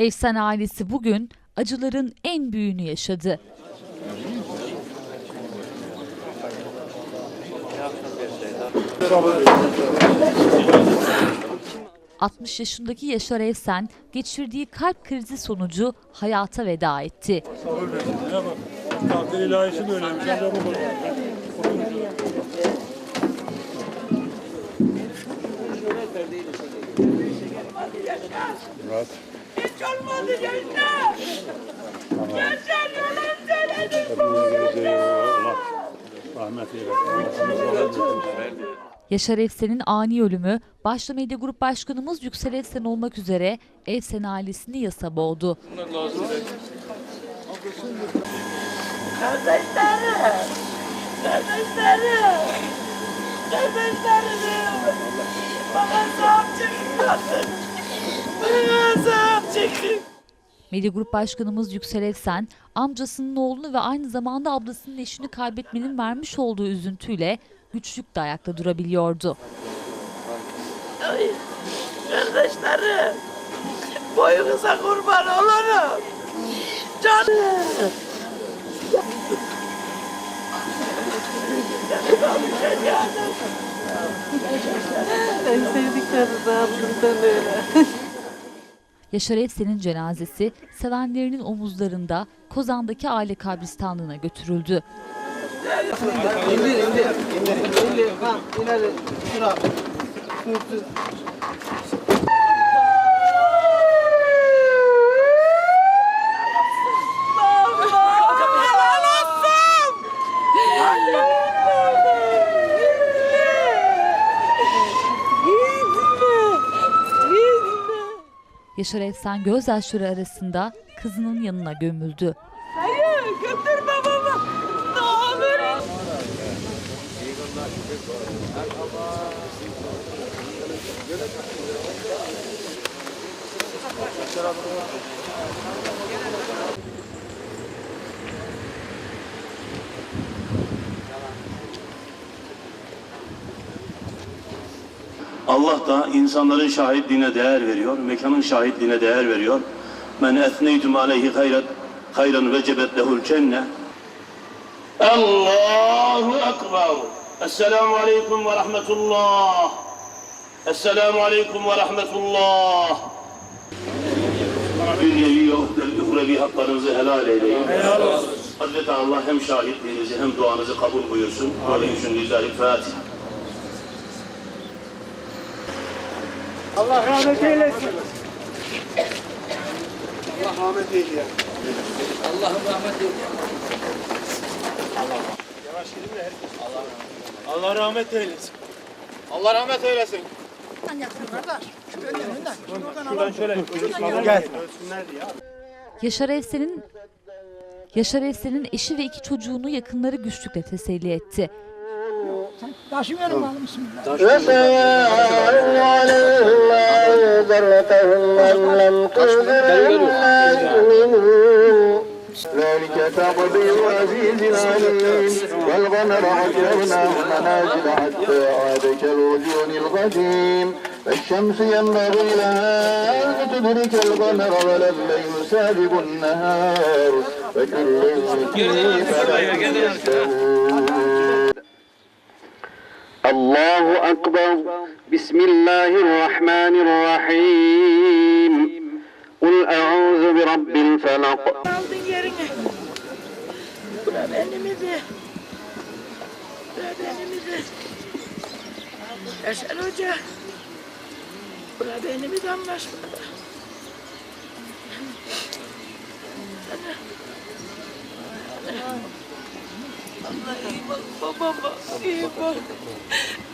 Efsen ailesi bugün acıların en büyüğünü yaşadı. ...60 yaşındaki Yaşar Evsen geçirdiği kalp krizi sonucu hayata veda etti. Murat. Hiç olmadı gençler. Gençler yalan. Hepinize Allah rahmet eylesin. Yaşar Evsen'in ani ölümü başta medya grup başkanımız Yüksel Evsen olmak üzere Evsen ailesini yasa boğdu. Kardeşlerim. Kardeşlerim. Kardeşlerim. Sahip çıkın artık. Bana çıkın. Medya Grup Başkanımız Yüksel Evsen, amcasının oğlunu ve aynı zamanda ablasının eşini kaybetmenin vermiş olduğu üzüntüyle güçlükle ayakta durabiliyordu. Ay, Kardeşlerim. Boyunuza kurban olurum. Canım. En sevdikleri de aslında öyle. Yaşar Evsen'in cenazesi sevenlerinin omuzlarında Kozan'daki aile kabristanlığına götürüldü. İndir indir. İndir. Ha ileri. Şura. Sürtün. Helal Yaşar Evsen gözyaşları arasında kızının yanına gömüldü. Hayır götür babamı. Ne olur. Allah da insanların şahitliğine değer veriyor, mekanın şahitliğine değer veriyor. Men etneytum aleyhi hayran, hayran vecebet lehul cenne. Allahu Ekber. Esselamu aleyküm ve rahmetullah. Esselamu aleyküm ve rahmetullah. Dünyevi ve uhrevi haklarınızı helal eyleyin. Helal olsun. Hazreti Allah hem şahitliğinizi hem duanızı kabul buyursun. Amin. Lillahi Fatiha. Allah rahmet eylesin. Allah rahmet eylesin. Allah'ım rahmet eylesin. Yavaş gidin de herkes. Allah, Allah rahmet eylesin. Allah rahmet eylesin. Şuradan şöyle gel. Yaşar Evsen'in Yaşar Evsen'in eşi ve iki çocuğunu yakınları güçlükle teselli etti. Taşımıyorum oğlum bismillah. وسيعلم عليه الله ذرتهم أم لم تنذر لا يؤمنون ذلك تقدير عزيز عليم والقمر قدرناه منازل حتى عاد كالوجون القديم فالشمس ينبغي لها أن تدرك القمر ولا الليل سابق النهار فكل في فلك يسبحون الله أكبر. بسم الله الرحمن الرحيم. قل أعوذ برب الفلق. أسأل وجه ولا بيني Allah iyi bak babama iyi bak.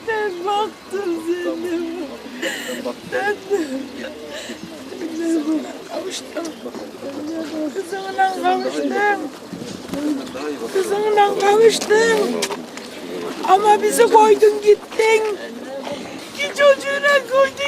Ben baktım seni. Ben de. Kavuştum. Kızımla kavuştum. Kızımla kavuştum. Ama bizi koydun gittin. İki çocuğuna koydun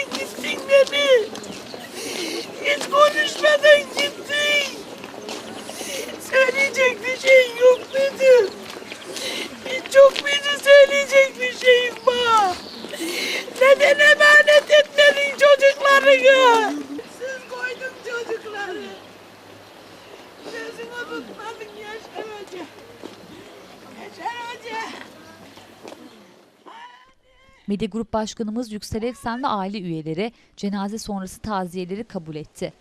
Medya Grup Başkanımız Yüksel Eksen ve aile üyeleri cenaze sonrası taziyeleri kabul etti.